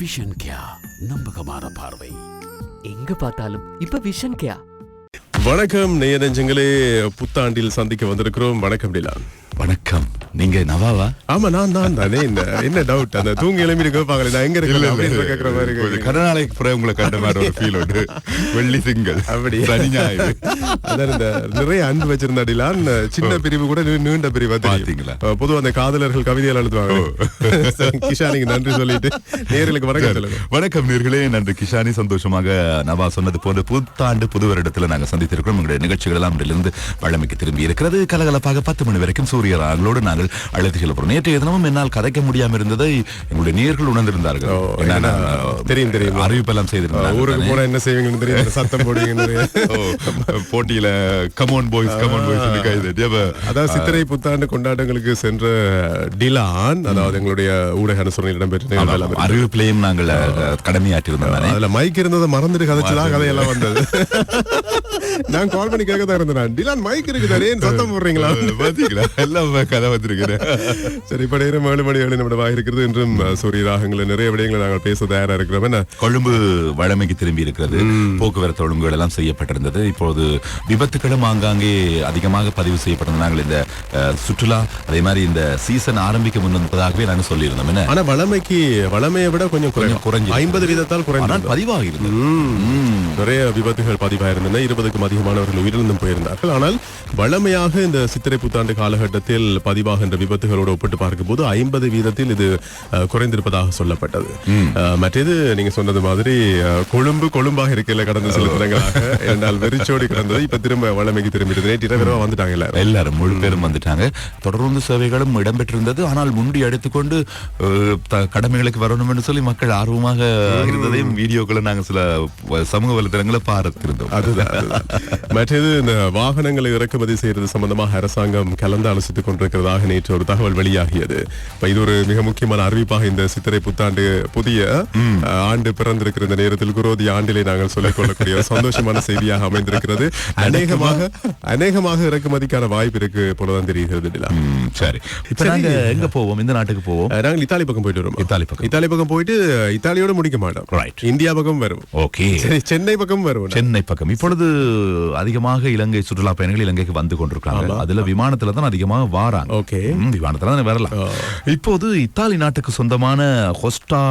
Vision கியா நம்பகமான பார்வை. எங்க பார்த்தாலும் இப்ப விஷன் கேயா வணக்கம் நேயரஞ்சங்களே புத்தாண்டில் சந்திக்க வந்திருக்கிறோம். வணக்கம் டிலான் வணக்கம். நீங்க நவாவா? ஆமா நான் தானே. இந்த என்ன டவுட் அந்த தூங்கி எழுப்பி கேட்பாங்களே நான் எங்க அப்படின்னு கேட்கிற மாதிரி. கடனாளைக்கு பிறகு உங்களை கண்ட மாதிரி ஒரு ஃபீல் உண்டு. வெள்ளி திங்கள். அப்படி அதான் இந்த நிறைய அன்பு வச்சிருந்த டிலான் சின்ன பிரிவு கூட நீண்ட பிரிவா? அஹ், பொதுவா அந்த காதலர்கள் கவிதைகள் எழுதுவாங்க. கிஷானிக்கு நன்றி சொல்லிட்டு நேர்களுக்கு வணக்கம் சொல்லுங்க. வணக்கம் நேர்களே. நன்றி கிஷானி. சந்தோஷமாக நவா சொன்னது போன்ற புத்தாண்டு புது வருடத்துல நாங்க சந்தித்திருக்கிறோம். உங்களுடைய நிகழ்ச்சிகள் எல்லாம் இருந்து வழமைக்கு திரும்பி இருக்கிறது. கலகலப்பாக பத்து மணி வரைக்கும் சூரிய ராங்களோடு நாங்கள் அழைத்து போறோம் நேற்றைய தினமும் என்னால் கதைக்க முடியாம இருந்ததை எங்களுடைய நேர்கள் உணர்ந்திருந்தார்கள். தெரியும், தெரியும். அறிவிப்பெல்லாம் செய்திருந்தாங்க ஊருக்கு போனா என்ன செய்வீங்கன்னு தெரியும். சத்தம் போடுவீங்கன்னு ஓ, போட்டியில கமோன் பாய்ஸ் கமோன் பாய்ஸ் அதாவது சித்திரை புத்தாண்டு கொண்டாட்டங்களுக்கு சென்ற டிலான் அதாவது எங்களுடைய ஊடக அனுசரணை இடம்பெற்ற. அறிவிப்பிலையும் நாங்கள் கடமையாற்றிருந்தோம் அதுல மைக் இருந்ததை மறந்துட்டு கதைச்சுதான் கதையெல்லாம் வந்தது. நான் கால் பண்ணி கேட்க தான் இருந்தேன்? டிலான் மைக் இருக்குதானே ஏன் சத்தம் போடுறீங்களா? பாத்தீங்களா எல்லாம் கதை வந்திருக்கிறேன் சரி இப்ப நேரம் ஏழு மணி ஏழு நிமிடம் இருக்கிறது என்றும் சூரிய ராகங்கள் நிறைய விடயங்களை நாங்கள் பேச தயாரா இருக்கிறோம். என்ன? கொழும்பு வழமைக்கு திரும்பி இருக்கிறது. போக்குவரத்து ஒழுங்குகள் எல்லாம் செய்யப்பட்டிருந்தது. இப்போது விபத்துகளும் ஆங்காங்கே அதிகமாக பதிவு செய்யப்பட்டிருந்தது நாங்கள் இந்த சுற்றுலா அதே மாதிரி இந்த சீசன் ஆரம்பிக்க முன்பதாகவே நாங்கள் சொல்லியிருந்தோம். என்ன? ஆனா வளமைக்கு வளமையை விட கொஞ்சம் கொஞ்சம் குறைஞ்சு. ஐம்பது வீதத்தால் ஆனால் பதிவாக இருந்தது நிறைய விபத்துகள் பதிவாயிருந்தன. அதிகமானவர்கள் உயிரிழந்தும் போயிருந்தார்கள். ஆனால் வளமையாக இந்த சித்திரை புத்தாண்டு காலகட்டத்தில் பதிவாகின்ற விபத்துகளோடு ஒப்பிட்டு பார்க்கும்போது ஐம்பது வீதத்தில் இது குறைந்திருப்பதாக சொல்லப்பட்டது. மற்றது நீங்க சொன்னது மாதிரி கொழும்பு கொழும்பாக இருக்கல கடந்த சில தினங்களாக என்றால் வெறிச்சோடி கிடந்தது. இப்ப திரும்ப வளமைக்கு திரும்பிடுது நேற்று இரவு வந்துட்டாங்க எல்லாரும். எல்லாரும் முழு பேரும் வந்துட்டாங்க. தொடர்ந்து சேவைகளும் இடம்பெற்றிருந்தது. ஆனால் முண்டி த- கடமைகளுக்கு வரணும் என்று சொல்லி மக்கள் ஆர்வமாக இருந்ததையும் வீடியோக்களை நாங்கள் சில சமூக வலைதளங்களை பார்த்திருந்தோம். அதுதான். மற்றது இந்த வாகனங்களை இறக்குமதி செய்யறது சம்பந்தமாக அரசாங்கம் கலந்து ஆலோசித்துக் கொண்டிருக்கிறதாக நேற்று ஒரு தகவல் வெளியாகியது. இது ஒரு மிக முக்கியமான அறிவிப்பாக இந்த சித்திரை புத்தாண்டு புதிய ஆண்டு பிறந்திருக்கிற இந்த நேரத்தில் குரோதி ஆண்டிலே நாங்கள் சொல்லிக் கொள்ளக்கூடிய சந்தோஷமான செய்தியாக அமைந்திருக்கிறது. அநேகமாக அநேகமாக இறக்குமதிக்கான வாய்ப்பு இருக்கு போலதான் தெரிகிறது சரி. இப்ப சரி. நாங்க எங்க போவோம்? இந்த நாட்டுக்கு போவோம்? நாங்கள் இத்தாலி பக்கம் போயிட்டு வரோம் இத்தாலி பக்கம். இத்தாலி பக்கம் போயிட்டு இத்தாலியோட முடிக்க மாட்டோம். இந்தியா பக்கம் வரும் ஓகே சென்னை பக்கம் வரும் சென்னை பக்கம். இப்பொழுது அதிகமாக இலங்கை சுற்றுலா பயணிகள் இலங்கைக்கு வந்து கொண்டிருக்காங்க அதுல விமானத்துல தான் அதிகமாக வாராங்க. ஓகே. விமானத்துல தான் வரலாம். இப்போது இத்தாலி நாட்டுக்கு சொந்தமான ஹொஸ்டா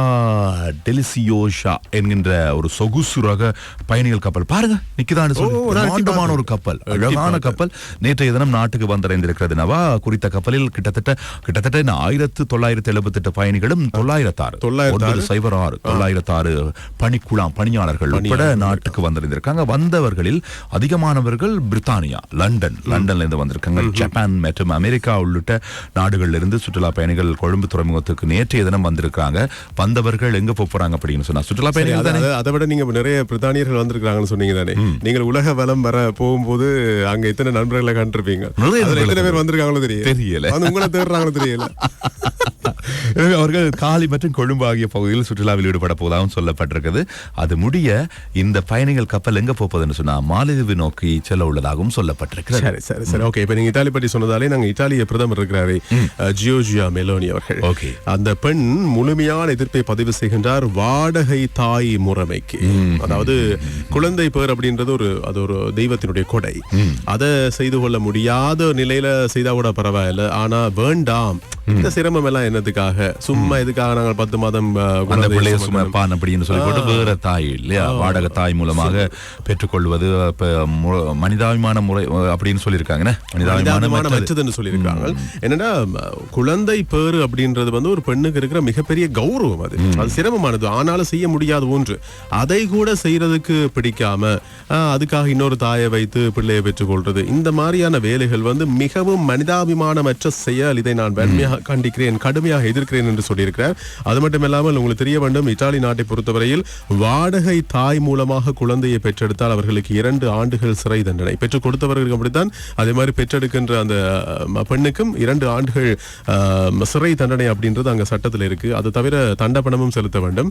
டெலிசியோஷா என்கின்ற ஒரு சொகுசு ரக பயணிகள் கப்பல். பாருங்க பிரம்மாண்டமான பார்த்தேன். ஒரு கப்பல். அழகான. கப்பல். நேற்றைய தினம் நாட்டுக்கு வந்தடைந்திருக்கிறது நவா. குறித்த கப்பலில் கிட்டத்தட்ட கிட்டத்தட்ட ஆயிரத்து தொள்ளாயிரத்து எழுபத்தி எட்டு பயணிகளும் தொள்ளாயிரத்தாறு தொள்ளாயிரத்து சைபர் ஆறு தொள்ளாயிரத்தாறு பணிக்குழாம் பணியாளர்கள் உட்பட நாட்டுக்கு வந்திருந்திருக்காங்க வந்தவர்களில் அதிகமானவர்கள் பிரித்தானியா லண்டன். லண்டன்ல இருந்து வந்திருக்காங்க. ஜப்பான் மற்றும் அமெரிக்கா உள்ளிட்ட நாடுகள்ல இருந்து சுற்றுலா பயணிகள் கொழும்பு துறைமுகத்துக்கு நேற்றைய தினம் வந்திருக்காங்க வந்தவர்கள் எங்க போறாங்க அப்படின்னு சொன்னா சுற்றுலா பயணிகள் அது- விட நீங்க நிறைய பிரித்தானியர்கள் வந்திருக்காங்கன்னு சொன்னீங்க தானே. நீங்கள் உலக வலம் வர போகும்போது அங்க எத்தனை நண்பர்களை கண்டிருப்பீங்க? நிறைய பேர் வந்திருக்காங்களோ தெரியல. தெரியல. உங்களை தேடுறாங்களோ தெரியல. எனவே அவர்கள் காலி மற்றும் கொழும்பு ஆகிய பகுதியில் சுற்றுலாவில் ஈடுபட போவதாகவும் சொல்லப்பட்டிருக்கிறது. அது முடிய இந்த பயணிகள் கப்பல் எங்க போப்பதுன்னு சொன்னா மாலதீவு நோக்கி செல்ல உள்ளதாகவும் சொல்லப்பட்டிருக்கிறது. சரி சரி சரி. ஓகே இப்ப நீங்க இத்தாலி பற்றி சொன்னதாலே நாங்க இத்தாலிய பிரதமர் இருக்கிறாரு ஜியோஜியா மெலோனி அவர்கள். Okay. அந்த பெண் முழுமையான எதிர்ப்பை பதிவு செய்கின்றார் வாடகை தாய் முறைமைக்கு. அதாவது குழந்தை பேர் அப்படின்றது ஒரு அது ஒரு தெய்வத்தினுடைய கொடை. அதை செய்து கொள்ள முடியாத நிலையில செய்தா கூட பரவாயில்ல ஆனா வேண்டாம். இந்த சிரமம் எல்லாம் என்னதுக்காக சும்மா எதுக்காக நாங்கள் பத்து மாதம் அந்த பிள்ளைய? சுமப்பான் அப்படின்னு சொல்லி போட்டு வேற தாய் இல்லையா? வாடகை தாய் மூலமாக பெற்றுக்கொள்வது மனிதாபிமான முறை அப்படின்னு சொல்லியிருக்காங்க மனிதாபிமான மற்றதுன்னு சொல்லியிருக்காங்க. என்னன்னா குழந்தை பேரு அப்படின்றது வந்து ஒரு பெண்ணுக்கு இருக்கிற மிகப்பெரிய கௌரவம் அது. அது சிரமமானது. ஆனாலும் செய்ய முடியாத ஒன்று. அதை கூட செய்யறதுக்கு பிடிக்காம அதுக்காக இன்னொரு தாயை வைத்து பிள்ளையை பெற்றுக்கொள்றது. இந்த மாதிரியான வேலைகள் வந்து மிகவும் மனிதாபிமானமற்ற செயல். இதை நான் வன்மையாக கண்டிக்கிறேன் கடுமையாக எதிர்க்கிறேன் என்று சொல்லியிருக்கிறார். அது மட்டும் இல்லாமல் உங்களுக்கு தெரிய வேண்டும் இத்தாலி நாட்டை பொறுத்தவரையில் வாடகை தாய் மூலமாக குழந்தையை பெற்றெடுத்தால் அவர்களுக்கு இரண்டு ஆண்டுகள் சிறை தண்டனை. பெற்றுக் கொடுத்தவர்களுக்கு அப்படித்தான் அதே மாதிரி பெற்றெடுக்கின்ற அந்த பெண்ணுக்கும் இரண்டு ஆண்டுகள் சிறை தண்டனை அப்படின்றது அங்க சட்டத்தில் இருக்கு. அது தவிர தண்டப்பணமும் செலுத்த வேண்டும்?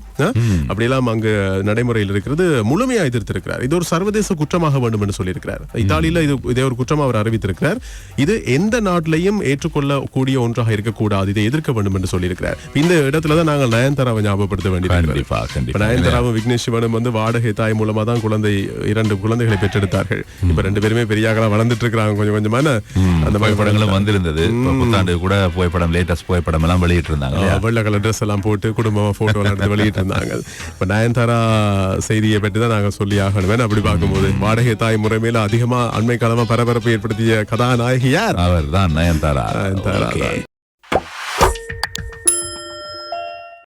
அப்படியெல்லாம் அங்கு நடைமுறையில் இருக்கிறது. முழுமையா எதிர்த்திருக்கிறார். இது ஒரு சர்வதேச குற்றமாக வேண்டும் என்று சொல்லியிருக்கிறார். இத்தாலியில இது இதே ஒரு குற்றம் அவர் அறிவித்திருக்கிறார். இது எந்த நாட்டிலையும் ஏற்றுக்கொள்ளக்கூடிய ஒன்றாக இருக்கக்கூடாது இதை எதிர்க்க வேண்டும் என்று சொல்லியிருக்கிறார். இந்த இடத்துல தான் நாங்கள் நயன்தாராவை ஞாபகப்படுத்த கண்டிப்பா நயன்தாராவும் விக்னேஷ் சிவனும் வந்து வாடகை தாய் மூலமா தான் குழந்தை இரண்டு குழந்தைகளை பெற்றெடுத்தார்கள். இப்ப ரெண்டு பேருமே பெரியாக்களா வளர்ந்துட்டு இருக்காங்க கொஞ்சம் கொஞ்சமான அந்த மாதிரி படங்களும் படங்களும் வந்திருந்தது. புத்தாண்டு கூட புகைப்படம் லேட்டஸ்ட் புகைப்படம் எல்லாம் வெளியிட்டு இருந்தாங்க? வெள்ளை கலர் ட்ரெஸ் எல்லாம் போட்டு குடும்பமா போட்டோ எல்லாம் எடுத்து வெளியிட்டு இருந்தாங்க இப்ப நயன்தாரா செய்தியை பற்றி தான் நாங்க சொல்லி ஆகணும். அப்படி பார்க்கும்போது வாடகை தாய் முறைமையில அதிகமா அண்மை காலமா பரபரப்பு ஏற்படுத்திய கதாநாயகி யார் அவர் தான் நயன்தாரா நயன்தாரா.